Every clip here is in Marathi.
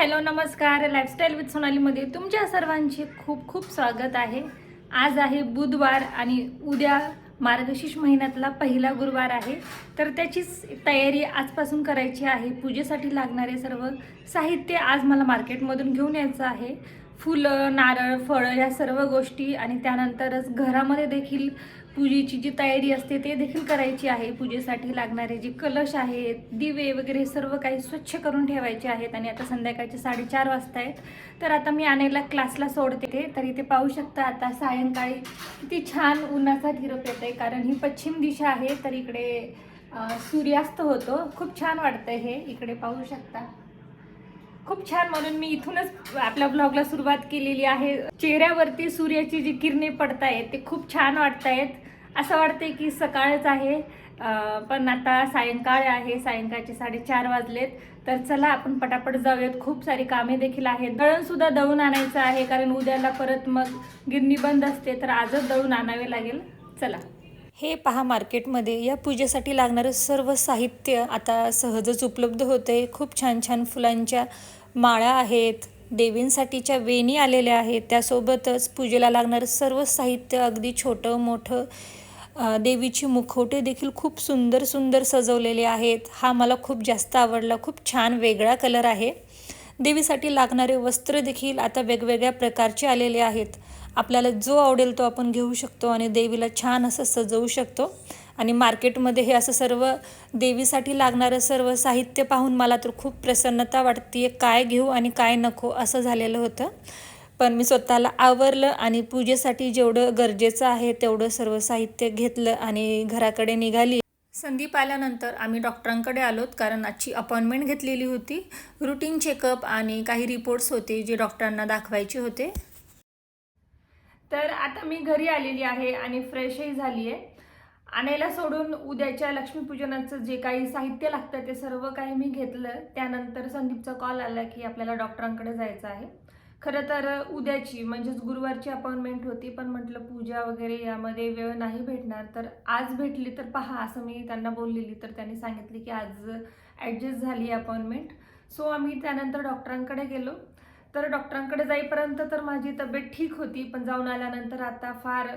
हॅलो नमस्कार. लाईफस्टाईल विथ सोनालीमध्ये तुमच्या सर्वांचे खूप खूप स्वागत आहे. आज आहे बुधवार आणि उद्या मार्गशीर्ष महिन्यातला पहिला गुरुवार आहे. तर त्याचीच तयारी आजपासून करायची आहे. पूजेसाठी लागणारे सर्व साहित्य आज मला मार्केटमधून घेऊन यायचं आहे. फुलं नारळ फळं या सर्व गोष्टी आणि त्यानंतरच घरामध्ये देखील पूजेची जी तयारी असते ते देखील करायची आहे. पूजेसाठी लागणारे जे कलश आहेत दिवे वगैरे सर्व काही स्वच्छ करून ठेवायचे आहेत आणि आता संध्याकाळचे साडेचार वाजता आहेत तर आता मी आणायला क्लासला सोडते तर इथे पाहू शकता आता सायंकाळी किती छान उन्हाचा धिरप येत आहे कारण ही पश्चिम दिशा आहे तर इकडे सूर्यास्त होतो. खूप छान वाटतं हे. इकडे पाहू शकता. खूप छान म्हणून मी इथूनच आपल्या ब्लॉगला सुरुवात केलेली आहे. चेहऱ्यावरती सूर्याची जी किरणे पडतायत ते खूप छान वाटतायत. असं वाटतंय की सकाळच आहे पण आता सायंकाळ आहे सायंकाळचे साडेचार वाजलेत. तर चला आपण पटापट जाऊयात. खूप सारी कामे देखील आहेत. दळणसुद्धा दळून आणायचं आहे कारण उद्याला परत मग गिरणी बंद असते तर आजच दळून आणावे लागेल. चला. हे पहा मार्केटमध्ये या पूजेसाठी लागणारं सर्व साहित्य आता सहजच उपलब्ध होते खूप छान छान फुलांच्या माळा आहेत देवींसाठीच्या वेणी आलेल्या आहेत. त्यासोबतच पूजेला लागणारं सर्व साहित्य अगदी छोटं मोठं देवीची मुखवटे देखील खूप सुंदर सुंदर सजवलेले आहेत. हा मला खूप जास्त आवडला. खूप छान वेगळा कलर आहे. देवीसाठी लागणारे वस्त्र देखील आता वेगवेगळ्या प्रकारचे आलेले आहेत. आपल्याला जो आवडेल तो आपण घेऊ शकतो आणि देवीला छान असं सजवू शकतो. आणि मार्केटमध्ये हे असं सर्व देवीसाठी लागणारं सर्व साहित्य पाहून मला तर खूप प्रसन्नता वाटते काय घेऊ आणि काय नको असं झालेलं होतं. पण मी स्वतःला आवरलं आणि पूजेसाठी जेवढं गरजेचं आहे तेवढं सर्व साहित्य घेतलं आणि घराकडे निघाली. संदीप आल्यानंतर आम्ही डॉक्टरांकडे आलोत कारण आजची अपॉइंटमेंट घेतलेली होती. रुटीन चेकअप आणि काही रिपोर्ट्स होते जे डॉक्टरांना दाखवायचे होते. तर आता मी घरी आलेली आहे आणि फ्रेशही झाली आहे आणायला सोडून उद्याच्या लक्ष्मीपूजनाचं जे काही साहित्य लागतं ते सर्व काही मी घेतलं. त्यानंतर संदीपचा कॉल आला की आपल्याला डॉक्टरांकडे जायचं आहे. खरं तर उद्याची म्हणजेच गुरुवारची अपॉइंटमेंट होती पण म्हटलं पूजा वगैरे यामध्ये वेळ नाही भेटणार. तर आज भेटली तर पहा असं मी त्यांना बोललेली तर त्यांनी सांगितले की आज ॲडजस्ट झाली अपॉइंटमेंट सो आम्ही त्यानंतर डॉक्टरांकडे गेलो. तर डॉक्टरांकडे जाईपर्यंत तर माझी तब्येत ठीक होती पण जाऊन आल्यानंतर आता फार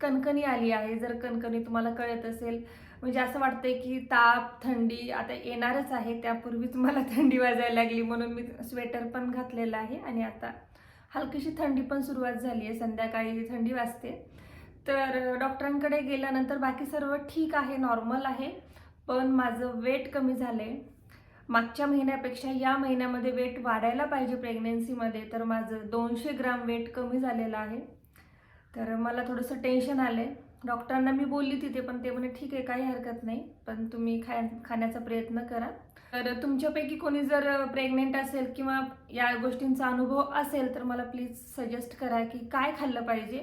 कणकणी आली आहे. जर कणकणी तुम्हाला कळत असेल म्हणजे असं वाटतंय की ताप थंडी आता येणारच आहे. त्यापूर्वीच मला थंडी वाजायला लागली म्हणून मी स्वेटर पण घातलेलं आहे आणि आता हलकीशी थंडी पण सुरुवात झाली आहे. संध्याकाळी थंडी वाजते. तर डॉक्टरांकडे गेल्यानंतर बाकी सर्व ठीक आहे नॉर्मल आहे. पण माझं वेट कमी झालं आहे मागच्या महिन्यापेक्षा या महिन्यामध्ये वेट वाढायला पाहिजे प्रेग्नेन्सीमध्ये तर माझं दोनशे ग्राम वेट कमी झालेलं आहे. तर मला थोडंसं टेन्शन आलं आहे डॉक्टरांना मी बोलली तिथे पण ते म्हणे ठीक आहे काही हरकत नाही पण तुम्ही खाय खाण्याचा प्रयत्न करा. तर तुमच्यापैकी कोणी जर प्रेग्नेंट असेल किंवा या गोष्टींचा अनुभव असेल तर मला प्लीज सजेस्ट करा की काय खाल्लं पाहिजे.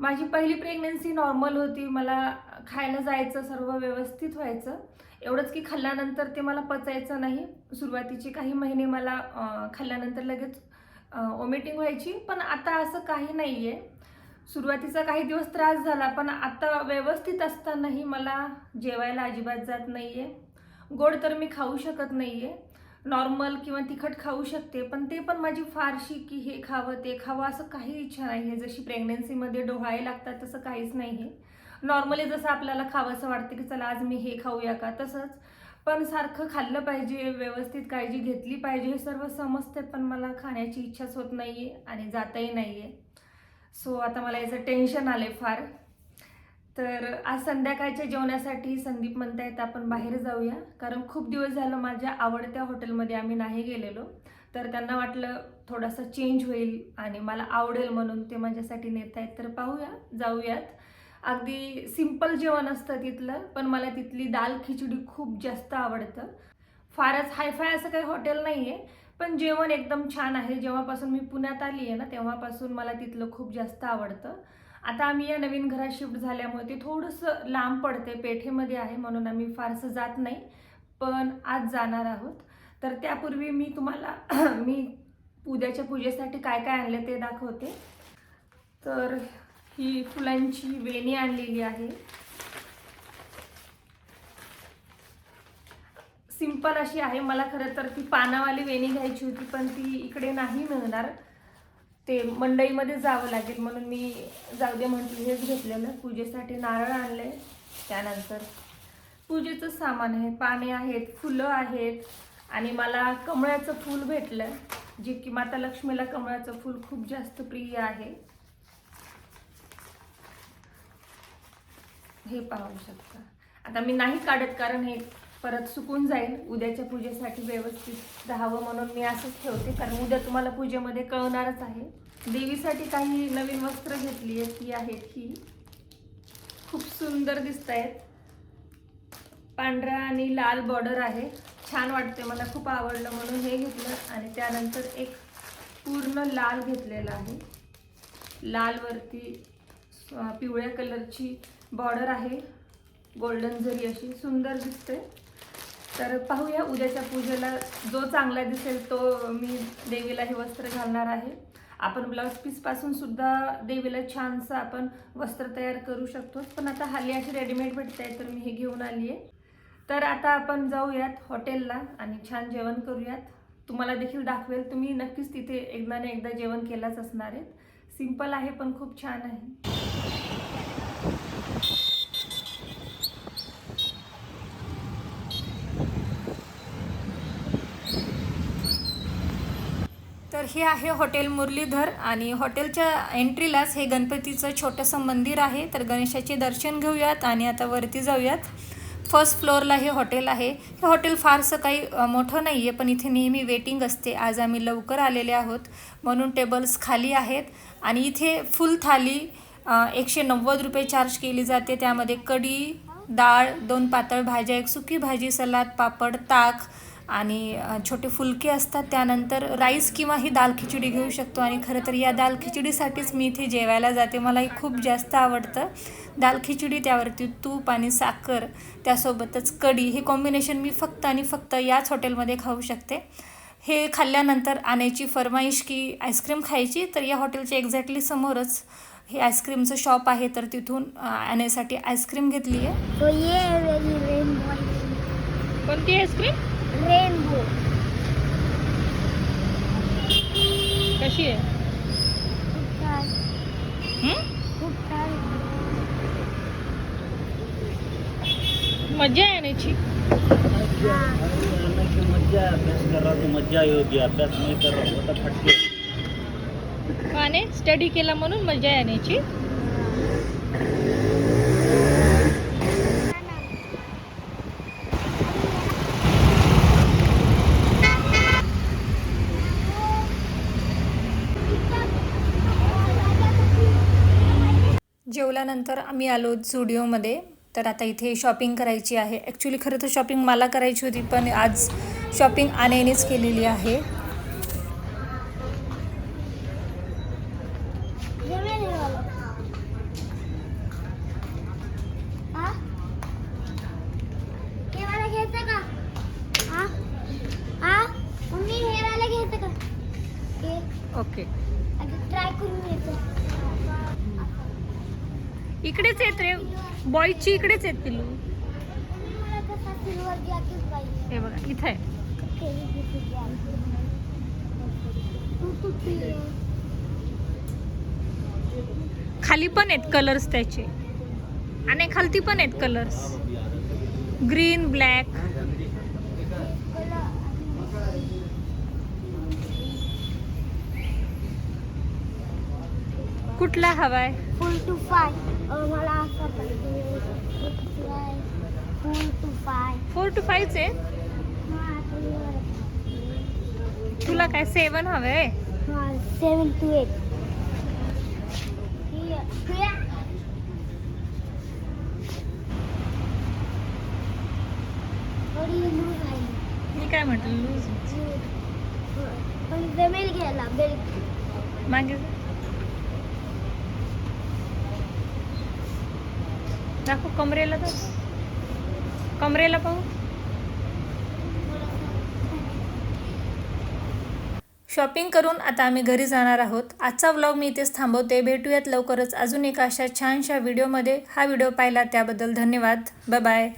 माझी पहिली प्रेग्नेन्सी नॉर्मल होती. मला खायला जायचं सर्व व्यवस्थित व्हायचं. एवढंच की खाल्ल्यानंतर ते मला पचायचं नाही. सुरुवातीचे काही महिने मला खाल्ल्यानंतर लगेच ओमिटिंग व्हायची पण आता असं काही नाही आहे सुरुवातीचा काही दिवस त्रास झाला पण आता व्यवस्थित असतानाही मला जेवायला अजिबात जात नाही आहे गोड तर मी खाऊ शकत नाही आहे नॉर्मल किंवा तिखट खाऊ शकते पण ते पण माझी फारशी की हे खावं ते खावं असं काही इच्छा नाही आहे जशी प्रेग्नेन्सीमध्ये डोहाळे लागतात तसं काहीच नाही आहे नॉर्मली जसं आपल्याला खावंसं वाटतं की चला आज मी हे खाऊया का तसंच. पण सारखं खाल्लं पाहिजे व्यवस्थित काळजी घेतली पाहिजे हे सर्व समजते पण मला खाण्याची इच्छाच होत नाही आहे आणि जाताही नाही आहे सो आता मला याचं टेन्शन आलं आहे फार. तर आज संध्याकाळच्या जेवणासाठी संदीप म्हणतायत आपण बाहेर जाऊया. कारण खूप दिवस झालं माझ्या आवडत्या हॉटेलमध्ये आम्ही नाही गेलेलो. तर त्यांना वाटलं थोडासा चेंज होईल आणि मला आवडेल म्हणून ते माझ्यासाठी नेत आहेत तर पाहूया जाऊयात. अगदी सिंपल जेवण असतं तिथलं पण मला तिथली दाल खिचडी खूप जास्त आवडतं. फारच हायफाय असं काही हॉटेल नाही आहे पण जेवण एकदम छान आहे. जेव्हापासून मी पुण्यात आली आहे ना तेव्हापासून मला तिथलं खूप जास्त आवडतं. आता आम्ही या नवीन घरात शिफ्ट झाल्यामुळे ते थोडंसं लांब पडते पेठेमध्ये आहे म्हणून आम्ही फारसं जात नाही. पण आज जाणार आहोत. तर त्यापूर्वी मी तुम्हाला मी उद्याच्या पूजेसाठी काय काय आणलं ते दाखवते. तर ही फुलांची वेणी आणलेली आहे. सिंपल अशी आहे. मला खरं तर ती पानावाली वेणी घ्यायची होती पण ती इकडे नाही मिळणार. ते मंडईमध्ये जावं लागेल म्हणून मी जाऊ दे म्हटलं हेच घेतलेलं. पूजेसाठी नारळ आणले त्यानंतर पूजेचं सामान आहे. पाने आहेत फुलं आहेत आणि मला कमळाचं फूल भेटलं जे की माता लक्ष्मीला कमळाचं फूल खूप जास्त प्रिय आहे. हे पाहू शकता. आता मी नाही काढत कारण हे परत सुकून जाईल. उद्याच्या पूजेसाठी व्यवस्थित राहावं म्हणून मी असंच ठेवते. कारण उद्या तुम्हाला पूजेमध्ये कळणारच आहे. देवीसाठी काही नवीन वस्त्र घेतली आहेत ती आहेत ही. खूप सुंदर दिसत आहेत पांढरा आणि लाल बॉर्डर आहे. छान वाटते मला खूप आवडलं म्हणून हे घेतलं. आणि त्यानंतर एक पूर्ण लाल घेतलेला आहे. लालवरती पिवळ्या कलरची बॉर्डर आहे. गोल्डन जरी अशी सुंदर दिसते. तर पाहूया उद्याच्या पूजेला जो चांगला दिसेल तो मी देवीला हे वस्त्र घालणार आहे. आपण ब्लाऊज पीसपासून सुद्धा देवीला छानसं आपण वस्त्र तयार करू शकतो. पण आता हल्ली अशी रेडीमेड भेटत आहे तर मी हे घेऊन आली आहे. तर आता आपण जाऊयात हॉटेलला आणि छान जेवण करूयात. तुम्हाला देखील दाखवेल तुम्ही नक्कीच तिथे एकदा ना एकदा जेवण केलाच असणार आहेत. सिंपल आहे पण खूप छान आहे. तर हे आहे हॉटेल मुरलीधर आणि हॉटेलच्या एंट्रीलाच हे गणपतीचं छोटंसं मंदिर आहे. तर गणेशाचे दर्शन घेऊयात आणि आता वरती जाऊयात. फर्स्ट फ्लोअरला हे हॉटेल आहे. हे हॉटेल फारसं काही मोठं नाही आहे पण इथे नेहमी वेटिंग असते. आज आम्ही लवकर आलेले आहोत. म्हणून टेबल्स खाली आहेत. आणि इथे फुल थाली एकशे नव्वद रुपये चार्ज केली जाते. त्यामध्ये कढी डाळ दोन पातळ भाज्या एक सुकी भाजी सलाद पापड ताक आणि छोटे फुलके असतात त्यानंतर राईस किंवा ही दाल खिचडी घेऊ शकतो. आणि खरं तर या दाल खिचडीसाठीच मी इथे जेवायला जाते. मला हे खूप जास्त आवडतं. दाल खिचडी त्यावरती तूप आणि साखर त्यासोबतच कढी हे कॉम्बिनेशन मी फक्त आणि फक्त याच हॉटेलमध्ये खाऊ शकते. हे खाल्ल्यानंतर आणायची फरमाईश की आईस्क्रीम खायची तर या हॉटेलच्या एक्झॅक्टली समोरच हे आईस्क्रीमचं शॉप आहे. तर तिथून आणण्यासाठी आईस्क्रीम घेतली आहे है कोणती आईस्क्रीम रेनबो. कशी आहे? खूप छान. खूप छान. मजा आहे आणायची हाँ मज्जा अभ्यास कर रहा तो मज्जा ही होती अभ्यास नहीं कर रहा होता फटके. आणि स्टडी केला म्हणून मजा आहे जेवल्यानंतर आम्ही आलो झुडिओमध्ये. तर आता इथे शॉपिंग करायची आहे. ॲक्च्युली खरं तर शॉपिंग मला करायची होती पण आज शॉपिंग आण्यानेच केलेली आहे ये मेरे वाला हाँ हे वाला घ्यायचं का हाँ हाँ मम्मी हे वाला घ्यायचं का हे ओके आता ट्राय करून घ्यायचं इकडेच येत रे. बॉयची इकडेच येत पिल्लू. हे बघा इथं आहे. खाली पण आहेत कलर्स त्याचे. आणि खालती पण आहेत कलर्स ग्रीन ब्लॅक कुठला हवाय फुल टू फाय. मला असं full two five. Four two फाईव्हच आहे तुला काय सेवन हवंय सेवन टू एट आहे. मी काय म्हटलं लूज पण जमेल घ्यायला बेल्ट मागे दाखव कमरेला तर कमरेला पाहू शॉपिंग करून आता आम्ही घरी जाणार आहोत. आजचा व्लॉग मी इथेच थांबवते. भेटूयात लवकरच. अजून एका अशा छानशा व्हिडिओमध्ये हा व्हिडिओ पाहिला त्याबद्दल धन्यवाद. बाय